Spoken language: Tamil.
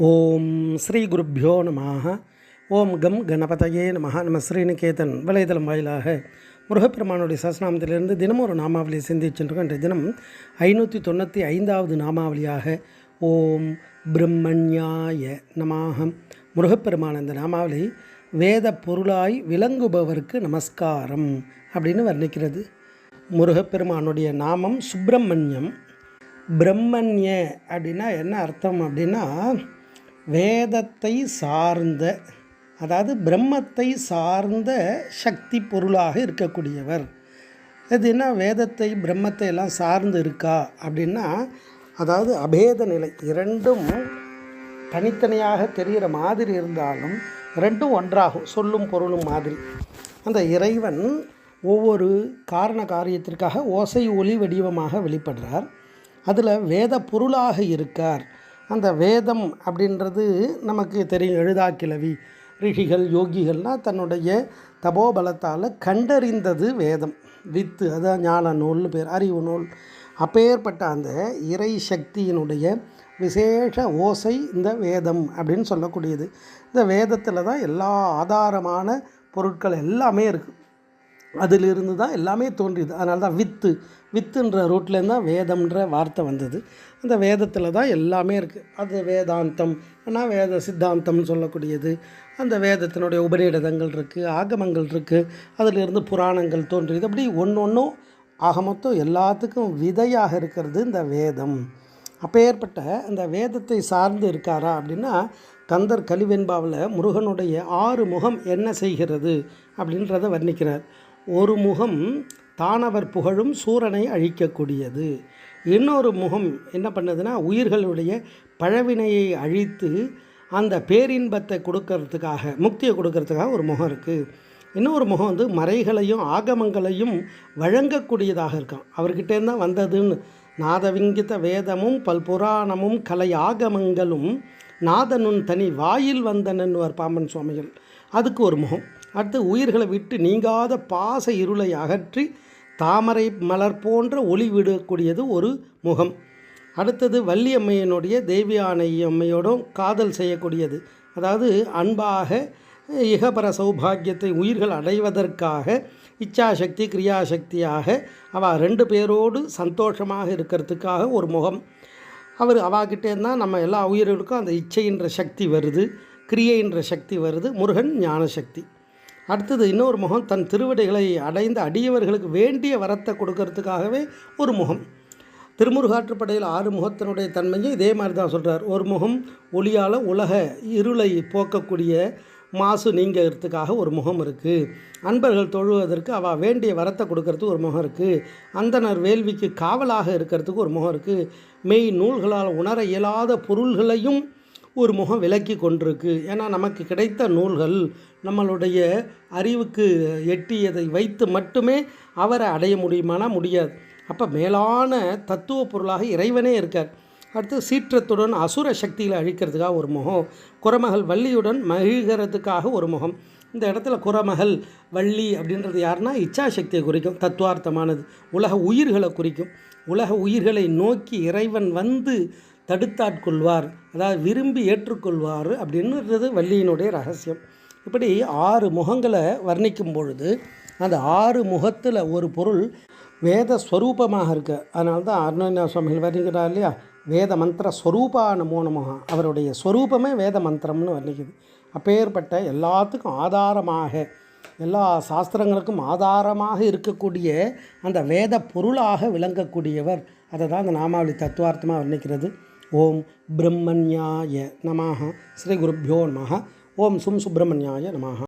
ஓம் ஸ்ரீ குருப்பியோ நமः ஓம் கம் கணபதையே நமः நம்ம ஸ்ரீநிகேதன் வலைதளம் வாயிலாக முருகப்பெருமானுடைய சஸ்நாமத்திலிருந்து தினமும் ஒரு நாமாவளியை சிந்திச்சுருக்கோம் இன்றைய தினம் ஐநூற்றி தொண்ணூற்றி ஐந்தாவது நாமாவளியாக ஓம் பிரம்மண்யாய நமாக. முருகப்பெருமான் அந்த நாமாவளி வேத பொருளாய் விளங்குபவருக்கு நமஸ்காரம் அப்படின்னு வர்ணிக்கிறது. முருகப்பெருமானுடைய நாமம் சுப்பிரமணியம். பிரம்மண்ய அப்படின்னா என்ன அர்த்தம் அப்படின்னா வேதத்தை சார்ந்த அதாவது பிரம்மத்தை சார்ந்த சக்தி பொருளாக இருக்கக்கூடியவர். இது என்ன? வேதத்தை பிரம்மத்தை எல்லாம் சார்ந்து இருக்கா அப்படின்னா அதாவது அபேத நிலை இரண்டும் தனித்தனியாக தெரிகிற மாதிரி இருந்தாலும் ரெண்டும் ஒன்றாகும் சொல்லும் பொருளும் மாதிரி. அந்த இறைவன் ஒவ்வொரு காரண காரியத்திற்காக ஓசை ஒளி வடிவமாக வெளிப்படுறார். அதில் வேத பொருளாக இருக்கார். அந்த வேதம் அப்படின்றது நமக்கு தெரியும் எழுதாக்கிழவி ரிஷிகள் யோகிகள்னால் தன்னுடைய தபோபலத்தால் கண்டறிந்தது வேதம். வித்து அதான் ஞான நூல்னு பேர் அறிவு நூல் அப்பேற்பட்ட அந்த இறை சக்தியினுடைய விசேஷ ஓசை இந்த வேதம் அப்படின்னு சொல்லக்கூடியது. இந்த வேதத்தில் தான் எல்லா ஆதாரமான பொருட்கள் எல்லாமே இருக்குது அதிலிருந்து தான் எல்லாமே தோன்றியது. அதனால தான் வித்து வித்துன்ற ரூட்லேருந்து தான் வேதம்ன்ற வார்த்தை வந்தது. அந்த வேதத்தில் தான் எல்லாமே இருக்குது அது வேதாந்தம் ஆனால் வேத சித்தாந்தம்னு சொல்லக்கூடியது. அந்த வேதத்தினுடைய உபநிடதங்கள் இருக்குது ஆகமங்கள் இருக்குது அதிலிருந்து புராணங்கள் தோன்றியது. அப்படி ஒன்று ஒன்றும் ஆக மொத்தம் எல்லாத்துக்கும் விதையாக இருக்கிறது இந்த வேதம். அப்பேற்பட்ட அந்த வேதத்தை சார்ந்து இருக்காரா அப்படின்னா கந்தர் கலிவெண்பாவில் முருகனுடைய ஆறு முகம் என்ன செய்கிறது அப்படின்றத வர்ணிக்கிறார். ஒரு முகம் தானவர் புகழும் சூரனை அழிக்கக்கூடியது. இன்னொரு முகம் என்ன பண்ணுதுன்னா உயிர்களுடைய பழவினையை அழித்து அந்த பேரின்பத்தை கொடுக்கறதுக்காக முக்தியை கொடுக்கறதுக்காக ஒரு முகம் இருக்குது இன்னொரு முகம் வந்து மறைகளையும் ஆகமங்களையும் வழங்கக்கூடியதாக இருக்கும் அவர்கிட்டேருந்து தான் வந்ததுன்னு? நாதவிங்கித வேதமும் பல்புராணமும் கலை ஆகமங்களும் நாதனுன் தனி வாயில் வந்தனன்னுவர் பாம்பன் சுவாமிகள். அதுக்கு ஒரு முகம். அடுத்து உயிர்களை விட்டு நீங்காத பாச இருளை அகற்றி தாமரை மலர் போன்ற ஒளி விடக்கூடியது ஒரு முகம். அடுத்தது வள்ளியம்மையினுடைய தேவியானை அம்மையோடும் காதல் செய்யக்கூடியது. அதாவது அன்பாக இகபர சௌபாகியத்தை உயிர்கள் அடைவதற்காக இச்சாசக்தி கிரியாசக்தியாக அவள் ரெண்டு பேரோடு சந்தோஷமாக இருக்கிறதுக்காக ஒரு முகம். அவர் அவாகிட்டே தான் நம்ம எல்லா உயிர்களுக்கும் அந்த இச்சைன்ற சக்தி வருது கிரியைன்ற சக்தி வருது முருகன் ஞான சக்தி அடுத்தது இன்னொரு முகம் தன் திருவடிகளை அடைந்த அடியவர்களுக்கு வேண்டிய வரத்தை கொடுக்கறதுக்காகவே ஒரு முகம். திருமுருகாற்றுப்படையில் ஆறு முகத்தினுடைய தன்மையும் இதே மாதிரி தான் சொல்கிறார் ஒரு முகம் ஒளியால் உலக இருளை போக்கக்கூடிய மாசு நீங்கிறதுக்காக ஒரு முகம் இருக்குது அன்பர்கள் தொழுவதற்கு அவள் வேண்டிய வரத்தை கொடுக்கறதுக்கு ஒரு முகம் இருக்குது அந்தனர் வேள்விக்கு காவலாக இருக்கிறதுக்கு ஒரு முகம் இருக்குது மெய் நூல்களால் உணர இயலாத பொருள்களையும் ஒரு முகம் விலக்கி கொண்டிருக்கு. ஏன்னா நமக்கு கிடைத்த நூல்கள் நம்மளுடைய அறிவுக்கு எட்டியதை வைத்து மட்டுமே அவரை அடைய முடியுமானா முடியாது. அப்போ மேலான தத்துவ பொருளாக இறைவனே இருக்கார். அடுத்து சீற்றத்துடன் அசுர சக்திகளை அழிக்கிறதுக்காக ஒரு முகம் குரமகள் வள்ளியுடன் மகிழ்கிறதுக்காக ஒரு முகம். இந்த இடத்துல குரமகள் வள்ளி அப்படின்றது யாருன்னா இச்சாசக்தியை குறிக்கும் தத்துவார்த்தமானது. உலக உயிர்களை குறிக்கும். உலக உயிர்களை நோக்கி இறைவன் வந்து தடுத்தாட்கொள்வார் அதாவது விரும்பி ஏற்றுக்கொள்வார் அப்படின்றது வள்ளியினுடைய ரகசியம். இப்படி ஆறு முகங்களை வர்ணிக்கும் பொழுது அந்த ஆறு முகத்தில் ஒரு பொருள் வேத ஸ்வரூபமாக இருக்குது அதனால தான் அருணா சுவாமிகள் வர்ணிக்கிறார் இல்லையா? வேத மந்திர ஸ்வரூபா நமோ. நமக அவருடைய ஸ்வரூபமே வேத மந்திரம்னு வர்ணிக்குது. அப்பேற்பட்ட எல்லாத்துக்கும் ஆதாரமாக எல்லா சாஸ்திரங்களுக்கும் ஆதாரமாக இருக்கக்கூடிய அந்த வேத பொருளாக விளங்கக்கூடியவர். அதை தான் அந்த நாமாவளி தத்துவார்த்தமாக வர்ணிக்கிறது. ஓம் பிரம்மண்யாய நமாக ஸ்ரீ குருப்பியோ நமாக ஓம் சும் சுப்பிரமணியாய நமாக